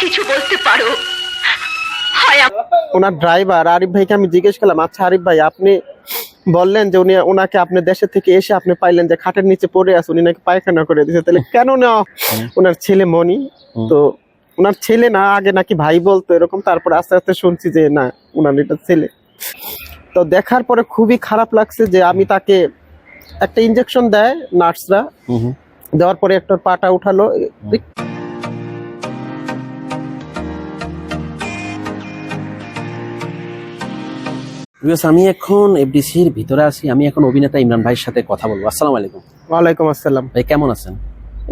কিছু বলতে পারো। ওনার ড্রাইভার আরিফ ভাইকে আমি জিজ্ঞেস করলাম আচ্ছা আরিফ ভাই আপনি বললেন যে উনি ওনাকে আপনি দেশের থেকে এসে আপনি পাইলেন যে খাটের নিচে পড়ে আছে উনি নাকি পায়খানা করে দিয়েছে। তাহলে কেন নেওয়া ওনার ছেলে মনি? তো ওনার ছেলে না আগে নাকি ভাই বলতো এরকম তারপর আস্তে আস্তে শুনছি যে না ওনার এটা ছেলে। তো দেখার পরে খুবই খারাপ লাগছে যে আমি তাকে একটা ইঞ্জেকশন দেয় নার্সরা। দেওয়ার পরে একটা পাটা উঠালো। ভিউয়ার্স, আমি এখন এফডিসির ভিতরে আছি। আমি এখন অভিনেতা ইমরান ভাইয়ের সাথে কথা বলব। আসসালামু আলাইকুম। ওয়ালাইকুম আসসালাম। ভাই কেমন আছেন?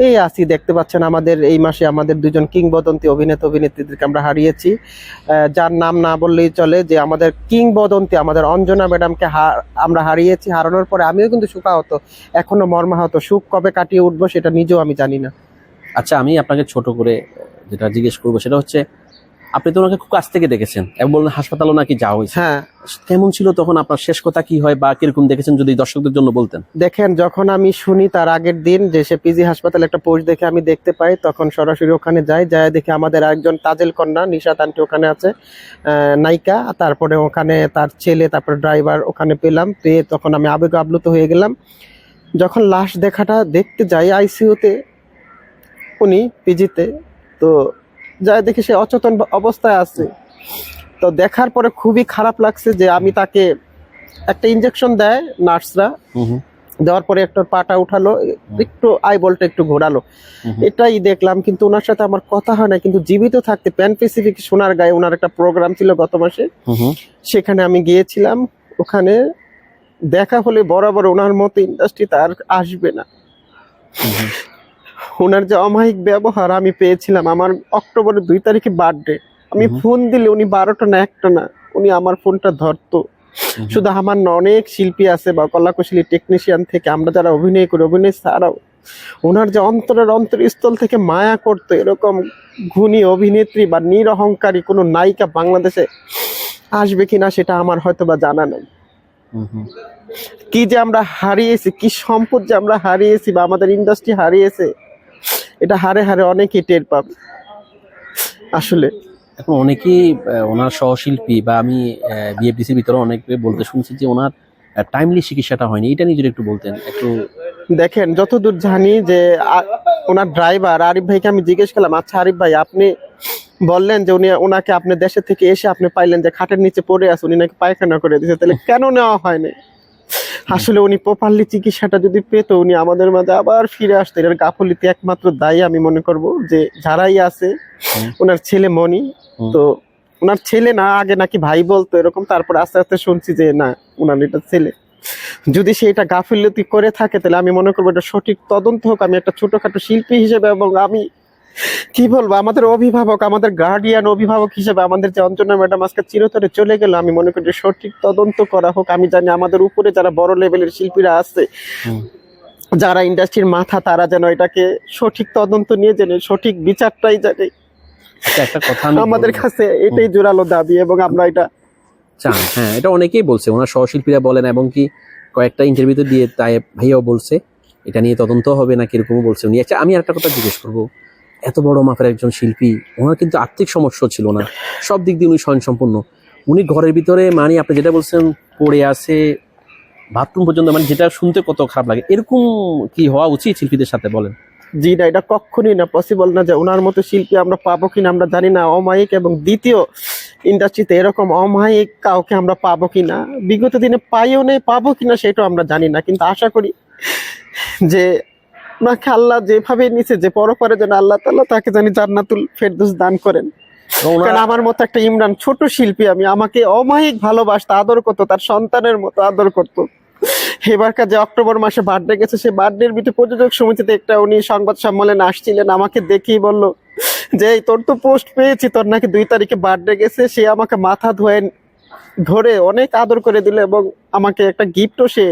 এই আছি দেখতে পাচ্ছেন আমাদের এই মাসে আমাদের দুজন কিংবদন্তি অভিনেতা অভিনেত্রীদেরকে আমরা হারিয়েছি। যার নাম না বললেই চলে যে আমাদের কিংবদন্তি আমাদের অঞ্জনা ম্যাডামকে আমরা হারিয়েছি। হারানোর পরে আমিও কিন্তু সুখাহত এখনও মর্মাহত। সুখ কবে কাটিয়ে উঠবো সেটা নিজেও আমি জানি না। আচ্ছা আমি আপনাকে ছোট করে যেটা জিজ্ঞেস করব সেটা হচ্ছে আপনি তো ওনাকে খুব কাছ থেকে দেখেছেন এবং বললেন হাসপাতালও নাকি যাওয়া হয়েছে। হ্যাঁ। কেমন ছিল তখন আপনার শেষ কথা কি হয় বা কীরকম দেখেছেন যদি দর্শকদের জন্য বলতেন? দেখেন যখন আমি শুনি তার আগের দিন যে সে পিজি হাসপাতালে একটা পোস্ট দেখে আমি দেখতে পাই তখন সরাসরি ওখানে যাই যাই দেখে আমাদের একজন তাজেল কন্যা নিশাত আন্টি ওখানে আছে নায়িকা। তারপরে ওখানে তার ছেলে তারপরে ড্রাইভার ওখানে পেলাম পেয়ে তখন আমি আবেগ আপ্লুত হয়ে গেলাম। যখন লাশ দেখাটা দেখতে যাই আইসিইউতে উনি পিজিতে তো যাই দেখি সে অচেতন অবস্থায় আছে তো দেখার পরে খুবই খারাপ লাগছে যে আমি তাকে একটা ইঞ্জেকশন দেয় নার্সরা দেওয়ার পরে একটা পাটা উঠালো একটু আই বলটা একটু ঘোরালো। এটাই দেখলাম কিন্তু ওনার সাথে আমার কথা হয় না কিন্তু জীবিত থাকতে প্যান পেসিফিক সোনার গায়ে ওনার একটা প্রোগ্রাম ছিল গত মাসে। সেখানে আমি গিয়েছিলাম ওখানে দেখা হলে বরাবর ওনার মতো ইন্ডাস্ট্রিতে আর আসবে না। ওনার যে অমায়িক ব্যবহার আমি পেয়েছিলাম আমার অক্টোবরের দুই তারিখে বার্থডে আমি ফোন দিলে উনি বারোটা না একটা না উনি আমার ফোনটা ধরতো। শুধু আমার অনেক শিল্পী আছে বা কলাকুশলী টেকনিশিয়ান থেকে আমরা যারা অভিনয় করি অভিনয় ছাড়াও ওনার যে অন্তরের অন্তরস্থল থেকে মায়া করতো এরকম গুণী অভিনেত্রী বা নিরহংকারী কোনো নায়িকা বাংলাদেশে আসবে কিনা সেটা আমার হয়তো বা জানা নেই। কি যে আমরা হারিয়েছি কি সম্পদ যে আমরা হারিয়েছি বা আমাদের ইন্ডাস্ট্রি হারিয়েছে এটা হারে হারে অনেকেই টের পাবে। আসলে। এখন অনেকেই ওনার সহশিল্পী বা আমি বিএফডিসির ভিতরে অনেকে বলতে শুনছি যে ওনার টাইমলি চিকিৎসাটা হয়নি। এটা নিজের একটু বলতেন একটু দেখেন যতদূর জানি যে ওনার ড্রাইভার আরিফ ভাইকে আমি জিজ্ঞেস করলাম আচ্ছা আরিফ ভাই আপনি বললেন যে উনি ওনাকে আপনি দেশের থেকে এসে আপনি পাইলেন যে খাটের নিচে পড়ে আছে উনি নাকি পায়খানা করে দিয়েছে। তাহলে কেন নেওয়া হয়নি? আসলে উনি প্রপারলি চিকিৎসাটা যদি পেত উনি আমাদের মাঝে আবার ফিরে আসতেন। এর গাফলিতে একমাত্র দায়ী আমি মনে করব যে যারাই আছে ওনার ছেলে মনি। তো ওনার ছেলে না আগে নাকি ভাই বলতো এরকম তারপর আস্তে আস্তে শুনছি যে না ওনার এটা ছেলে। যদি সে এটা গাফিলতি করে থাকে তাহলে আমি মনে করব এটা সঠিক তদন্ত হোক। আমি একটা ছোটখাটো শিল্পী হিসেবে এবং আমি কি বলব? আমাদের অভিভাবক আমাদের গার্ডিয়ান অভিভাবক হিসেবে আমাদের যে অঞ্জনা ম্যাডাম আজকে চিরতরে চলে গেল আমি মনে করি সঠিক তদন্ত করা হোক। আমি জানি আমাদের উপরে যারা বড় লেভেলের শিল্পীরা আছে যারা ইন্ডাস্ট্রির মাথা তারা যেন এটাকে সঠিক তদন্ত নিয়ে জেনে সঠিক বিচারটাই জানে। একটা কথা আমাদের কাছে এটাই জোরালো দাবি এবং আমরা এটা চান হ্যাঁ এটা অনেকেই বলছে ওনার সহশিল্পীরা বলেন এবং কি কয়েকটা ইন্টারভিউতে দিয়ে তাই ভাইয়াও বলছে এটা নিয়ে তদন্ত হবে না কিরকমও বলছে উনি। আচ্ছা আমি একটা কথা জিজ্ঞেস করব এত বড় মাপের একজন শিল্পী, ওনার কিন্তু আর্থিক সমস্যা ছিল না। সব দিক দিয়ে উনি স্বয়ংসম্পূর্ণ। উনি ঘরের ভিতরে মানে আপনি যেটা বলছেন, পড়ে আছে বাথরুম পর্যন্ত মানে যেটা শুনতে কত খারাপ লাগে। এরকম কি হওয়া উচিত শিল্পীদের সাথে, বলেন? জি না, এটা কখনই না পসিবল না যে ওনার মতো শিল্পী আমরা পাবো কিনা, আমরা জানি না, অমায়িক এবং দ্বিতীয় ইন্ডাস্ট্রিতে এরকম অমায়িক কাউকে আমরা পাবো কিনা, বিগত দিনে পাইও নেই, পাবো কিনা, সেটাও আমরা জানি না। কিন্তু আশা করি যে ওনাকে আল্লাহ যেভাবে নিছে যে পরপরে যেন আল্লাহ তাল্লাহ তাকে জানি জান্নাতুল ফেরদৌস দান করেন। কারণ আমার মতো একটা ইমরান ছোট শিল্পী আমি আমাকে অমায়িক ভালোবাসতো আদর করতো তার সন্তানের মতো আদর করতো। এবারকার যে অক্টোবর মাসে বার্থডে গেছে সেই বার্থডের ভিতরে প্রযোজক সমিতিতে একটা উনি সংবাদ সম্মেলনে আসছিলেন আমাকে দেখেই বলল যে এই তোর তো পোস্ট পেয়েছি তোর নাকি দুই তারিখে বার্থডে গেছে সে আমাকে মাথা ধোয়ে ধরে অনেক আদর করে দিল এবং আমাকে একটা গিফটও সে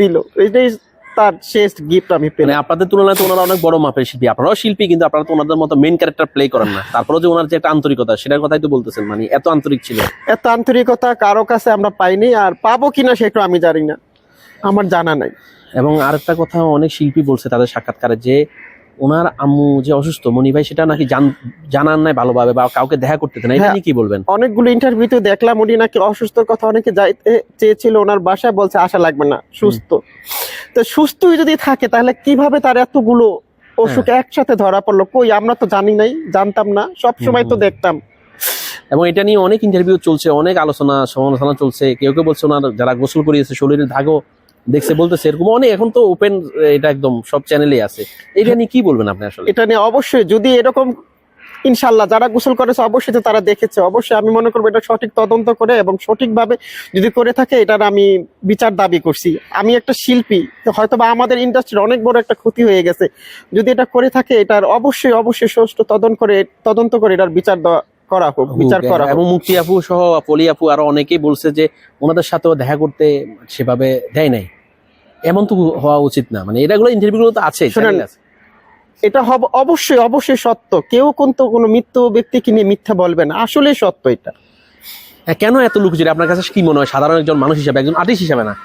দিল। এটাই তার শেষ গিফট আমি মানে পেলাম আপনাদের তুলনায় তো ওনারা অনেক বড় মাপের শিল্পী। আপনারাও শিল্পী কিন্তু আপনারা তো ওনাদের মতো মেন ক্যারেক্টার প্লে করেন না। তারপরে যে ওনার যে একটা আন্তরিকতা সেটার কথাই তো বলতেছেন মানে এত আন্তরিক ছিল। এত আন্তরিকতা কারও কাছে আমরা পাইনি আর পাবো কিনা সেটা আমি জানি না। আমার জানা নাই। এবং আরেকটা কথা অনেক শিল্পী বলছে তাদের সাক্ষাৎকারে যে ওনার আম্মু যে অসুস্থ মনি ভাই সেটা নাকি জান- জানান নাই ভালোভাবে বা কাউকে দেখা করতে দেন না এটা হ্যাঁ। নিয়ে কি বলবেন? অনেকগুলো ইন্টারভিউতে দেখলাম উনি নাকি অসুস্থর কথা অনেকে যাইতে চেয়েছিল ওনার বাসায় বলছে আসা লাগবে না সুস্থ। তো সুস্থই যদি থাকে তাহলে কীভাবে তার এতগুলো অসুখ হ্যাঁ। একসাথে ধরা পড়ল? কই আমরা তো জানি নাই জানতাম না সব সময় তো দেখতাম। এবং এটা নিয়ে অনেক ইন্টারভিউ চলছে অনেক আলোচনা সমালোচনা চলছে। কেউ কেউ বলছে ওনার যারা গোসল করিয়েছে শরীরের দাগও দেখছে বলতেছে এরকম। অনেক এখন তো ওপেন এটা একদম সব চ্যানেলে আছে। এটা নিয়ে কি বলবেন আপনি আসলে? এটা নিয়ে অবশ্যই যদি এরকম ইনশাল্লাহ যারা গোসল করেছে অবশ্যই তো তারা দেখেছে। অবশ্যই আমি মনে করব এটা সঠিক তদন্ত করে এবং সঠিকভাবে যদি করে থাকে এটার আমি বিচার দাবি করছি। আমি একটা শিল্পী হয়তো বা আমাদের ইন্ডাস্ট্রির অনেক বড় একটা ক্ষতি হয়ে গেছে। যদি এটা করে থাকে এটার অবশ্যই অবশ্যই সুষ্ঠু তদন্ত করে তদন্ত করে এটার বিচার দেওয়া করা হোক বিচার করা এবং মুক্তি আপু সহ পলি আপু আরও অনেকেই বলছে যে ওনাদের সাথেও দেখা করতে সেভাবে দেয় নাই। এমন তো হওয়া উচিত না। মানে এটাগুলো ইন্টারভিউ গুলো তো আছে শোনেন, এটা হব অবশ্যই অবশ্যই সত্য। কেউ কিন্তু কোনো মৃত্যু ব্যক্তিকে নিয়ে মিথ্যা বলবে না। আসলে সত্য এটা। হ্যাঁ, কেন এত লুকোচুরি? আপনার কাছে কি মনে হয়? সাধারণ একজন মানুষ হিসাবে একজন আর্টিস্ট হিসাবে না?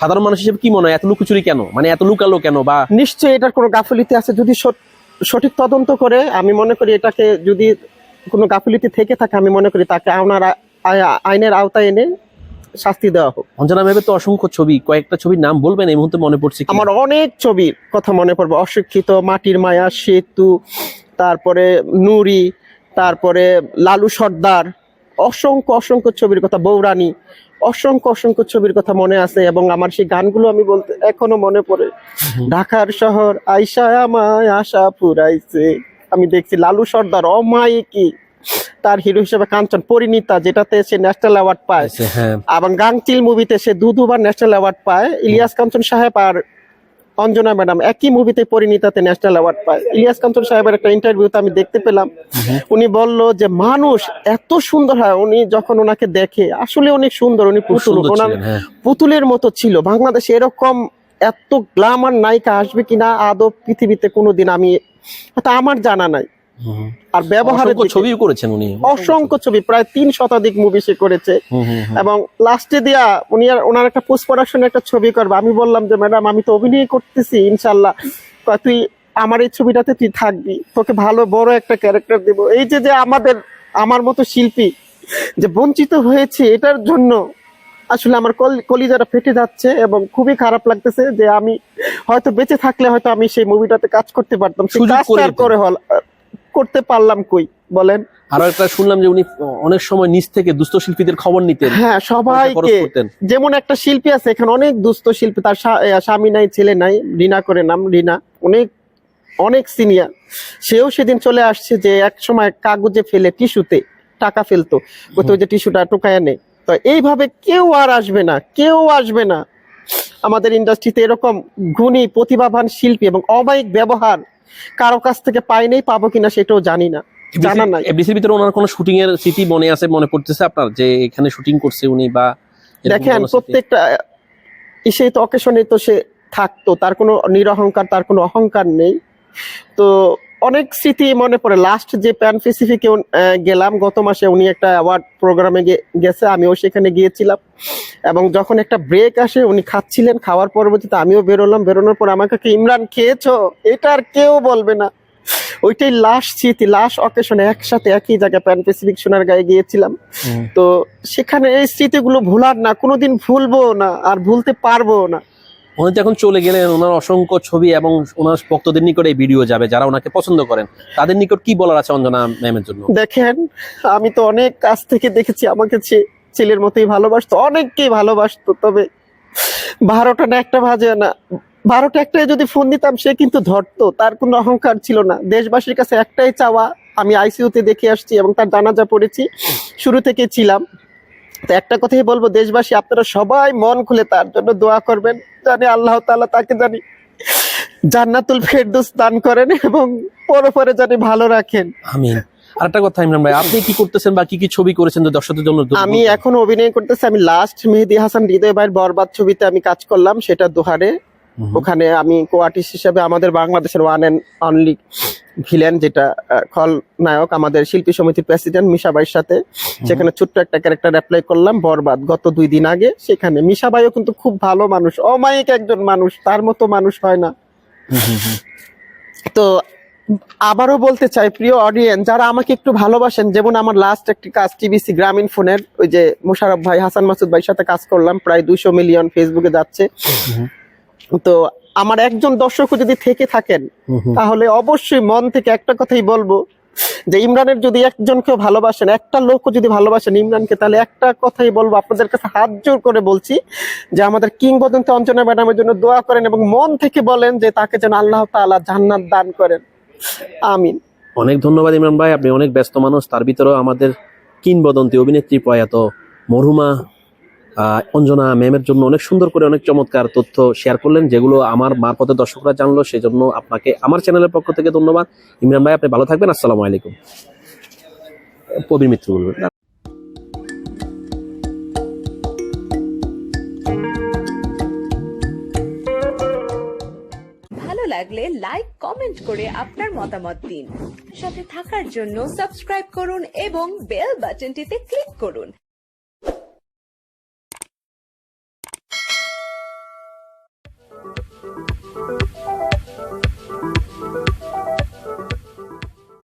সাধারণ মানুষ হিসেবে কি মনে হয়? এত লুকোচুরি কেন? মানে এত লুকালো কেন? বা নিশ্চয়ই এটার কোনো গাফিলিতি আছে? যদি সঠ- সঠিক তদন্ত করে আমি মনে করি এটাকে যদি কোনো গাফিলিতি থেকে থাকে আমি মনে করি তাকে আওনার আ- আ- আইনের আওতায় এনে শাস্তি দেওয়া হোক। অঞ্জনা ম্যামের তো অসংখ্য ছবি কয়েকটা ছবির নাম বলবেন এই মুহূর্তে মনে পড়ছে আমার অনেক ছবির কথা মনে পড়বে। অশিক্ষিত মাটির মায়া সেতু তারপরে নুরি তারপরে লালু সর্দার অসংখ্য অসংখ্য ছবির কথা বৌরানী অসংখ্য অসংখ্য ছবির কথা মনে আছে এবং আমার সেই গানগুলো আমি বলতে এখনও মনে পড়ে। ঢাকার শহর আইসা আমায় আশা ফুরাইছে। আমি দেখছি লালু সর্দার অমায়িকি তার হিরো হিসেবে কাঞ্চন পরিণীতা যেটাতে সে ন্যাশনাল অ্যাওয়ার্ড পায়। হ্যাঁ। এবং গাংচিল মুভিতে সে দু দুবার ন্যাশনাল অ্যাওয়ার্ড পায় ইলিয়াস কাঞ্চন সাহেব আর অঞ্জনা ম্যাডাম একই মুভিতে পরিণীতাতে ন্যাশনাল অ্যাওয়ার্ড পায়। ইলিয়াস কাঞ্চন সাহেবের একটা ইন্টারভিউতে আমি দেখতে পেলাম। উনি বলল যে মানুষ এত সুন্দর হয়। উনি যখন ওনাকে দেখে আসলে অনেক সুন্দর উনি পুতুল। ওনার হ্যাঁ। পুতুলের মতো ছিল। বাংলাদেশে এরকম এত গ্লামার নায়িকা আসবে কিনা আদৌ পৃথিবীতে কোনোদিন আমি আমার জানা নাই। আর ব্যবহারের ছবিও করেছেন উনি। অসংখ্য ছবি প্রায় তিন শতাধিক মুভি সে করেছে। এবং লাস্টে দিয়া উনি আর ওনার একটা পোস্ট প্রোডাকশন একটা ছবি করবে। আমি বললাম যে ম্যাডাম আমি তো অভিনয় করতেছি ইনশাল্লাহ তুই আমার এই ছবিটাতে তুই থাকবি। তোকে ভালো বড় একটা ক্যারেক্টার দেব। এই যে যে আমাদের আমার মতো শিল্পী যে বঞ্চিত হয়েছে এটার জন্য আসলে আমার কল- কলিজাটা ফেটে যাচ্ছে এবং খুবই খারাপ লাগতেছে যে আমি হয়তো বেঁচে থাকলে হয়তো আমি সেই মুভিটাতে কাজ করতে পারতাম। করে করতে পারলাম কই? বলেন। আরও একটা শুনলাম যে উনি অনেক সময় নিচ থেকে দুস্থ শিল্পীদের খবর নিতেন। হ্যাঁ সবাইকে। যেমন একটা শিল্পী আছে এখানে অনেক দুস্থ শিল্পী তার স্বামী নাই ছেলে নাই রিনা করে নাম রিনা। অনেক অনেক সিনিয়র সেও সেদিন চলে আসছে যে এক সময় কাগজে ফেলে টিস্যুতে টাকা ফেলতো। বলতো যে টিস্যুটা টোকায় নেই তো এইভাবে কেউ আর আসবে না কেউ আসবে না। আমাদের ইন্ডাস্ট্রিতে এরকম গুণী প্রতিভাবান শিল্পী এবং অবায়িক ব্যবহার কারও কাছ থেকে পাই নেই পাবো কিনা সেটাও জানি না। জানা নাই। এবিসির ভিতরে ওনার কোনো শুটিং এর স্মৃতি মনে আছে মনে পড়তেছে আপনার? যে এখানে শুটিং করছে উনি বা দেখেন প্রত্যেকটা ইসেই তো অকেশনে তো সে থাকতো তার কোনো নিরহংকার তার কোনো অহংকার নেই। তো অনেক স্মৃতি মনে পড়ে। লাস্ট যে প্যান প্যাসিফিকে গেলাম গত মাসে উনি একটা অ্যাওয়ার্ড প্রোগ্রামে গেছে আমিও সেখানে গিয়েছিলাম। এবং যখন একটা ব্রেক আসে উনি খাচ্ছিলেন খাওয়ার পরবর্তীতে আমিও বেরোলাম। বেরোনোর পর আমাকে কি ইমরান খেয়েছো? এটা আর কেউ বলবে না। ওইটাই লাস্ট স্মৃতি লাস্ট অকেশনে একসাথে একই জায়গায় প্যান প্যাসিফিক সোনার গায়ে গিয়েছিলাম। তো সেখানে এই স্মৃতিগুলো ভোলার না কোনোদিন ভুলবো না আর ভুলতে পারব না। উনি তো এখন চলে গেলেন, ওনার অসংখ্য ছবি এবং ওনার ভক্তদের নিকট এই ভিডিও যাবে, যারা ওনাকে পছন্দ করেন। তাদের নিকট কি বলার আছে অঞ্জনা ম্যামের জন্য? দেখেন, আমি তো অনেক কাছ থেকে দেখেছি, আমাকে ছেলের মতোই ভালোবাসতো, অনেককেই ভালোবাসতো, তবে বারোটা না একটা ভাজে না, বারোটা একটাই যদি ফোন দিতাম, সে কিন্তু ধরতো, তার কোনো অহংকার ছিল না। দেশবাসীর কাছে একটাই চাওয়া, আমি আইসিইউতে দেখে আসছি এবং তার জানাজা পড়েছি, শুরু থেকে ছিলাম। তো একটা কথাই বলব দেশবাসী আপনারা সবাই মন খুলে তার জন্য দোয়া করবেন। জানি আল্লাহ তাআলা তাকে জানি জান্নাতুল ফেরদৌস দান করেন এবং পরে পরে জানি ভালো রাখেন। আমিন। আরেকটা কথা ইমরান ভাই আপনি কি করতেছেন বা কি কি ছবি করেছেন দর্শকদের জন্য আমি? এখন অভিনয় করতেছি আমি লাস্ট মেহেদি হাসান হৃদয় ভাইয়ের বরবাদ ছবিতে আমি কাজ করলাম সেটা দোহারে। ওখানে আমি কো আর্টিস্ট হিসেবে আমাদের বাংলাদেশের ওয়ান অ্যান্ড অনলি ভিলেন যেটা খলনায়ক আমাদের শিল্পী সমিতির প্রেসিডেন্ট মিশাবাইয়ের সাথে সেখানে ছোট্ট একটা ক্যারেক্টার অ্যাপ্লাই করলাম বরবাদ গত দুই দিন আগে সেখানে মিশাবাইও কিন্তু খুব ভালো মানুষ অমায়িক একজন মানুষ তার মতো মানুষ হয় না। তো আবারও বলতে চাই প্রিয় অডিয়েন্স যারা আমাকে একটু ভালোবাসেন যেমন আমার লাস্ট একটি কাজ টিবিসি গ্রামীণ ফোনের ওই যে মোশারফ ভাই হাসান মাসুদ ভাইয়ের সাথে কাজ করলাম প্রায় দুইশো মিলিয়ন ফেসবুকে যাচ্ছে। তো আমার একজন দর্শকও যদি থেকে থাকেন তাহলে অবশ্যই মন থেকে একটা কথাই বলব যে ইমরানের যদি একজনকেও ভালোবাসেন একটা লোকও যদি ভালোবাসেন ইমরানকে তাহলে একটা কথাই বলব আপনাদের কাছে হাত জোর করে বলছি যে আমাদের কিংবদন্তি অঞ্জনা ম্যাডামের জন্য দোয়া করেন এবং মন থেকে বলেন যে তাকে যেন আল্লাহ তাআলা জান্নাত দান করেন। আমিন। অনেক ধন্যবাদ ইমরান ভাই আপনি অনেক ব্যস্ত মানুষ তার ভিতরেও আমাদের কিংবদন্তি অভিনেত্রী প্রয়াত মরহুমা আহ, অঞ্জনা ম্যামের জন্য অনেক সুন্দর করে অনেক চমৎকার তথ্য শেয়ার করলেন, যেগুলো আমার মারফতে দর্শকরা জানলো, সেজন্য আপনাকে আমার চ্যানেলের পক্ষ থেকে ধন্যবাদ। ইমরান ভাই, আপনি ভালো থাকবেন, আসসালামু আলাইকুম। কবির মিত্র বলবেন লাগলে লাইক কমেন্ট করে আপনার মতামত দিন। সাথে থাকার জন্য সাবস্ক্রাইব করুন এবং বেল বাটনটিতে ক্লিক করুন।